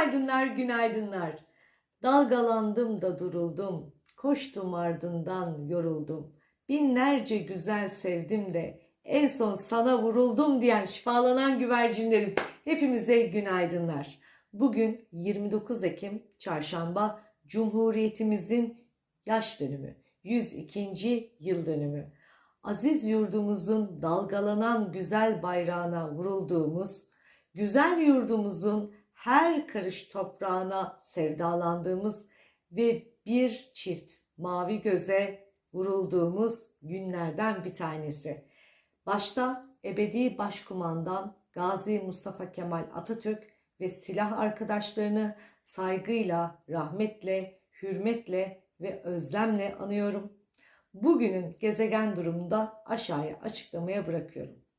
Günaydınlar, günaydınlar. Dalgalandım da duruldum. Koştum ardından yoruldum. Binlerce güzel sevdim de en son sana vuruldum diyen şifalanan güvercinlerim. Hepimize günaydınlar. Bugün 29 Ekim Çarşamba Cumhuriyetimizin yaş dönümü. 102. yıl dönümü. Aziz yurdumuzun dalgalanan güzel bayrağına vurulduğumuz, güzel yurdumuzun her karış toprağına sevdalandığımız ve bir çift mavi göze vurulduğumuz günlerden bir tanesi. Başta ebedi başkumandan Gazi Mustafa Kemal Atatürk ve silah arkadaşlarını saygıyla, rahmetle, hürmetle ve özlemle anıyorum. Bugünün gezegen durumunu da aşağıya açıklamaya bırakıyorum.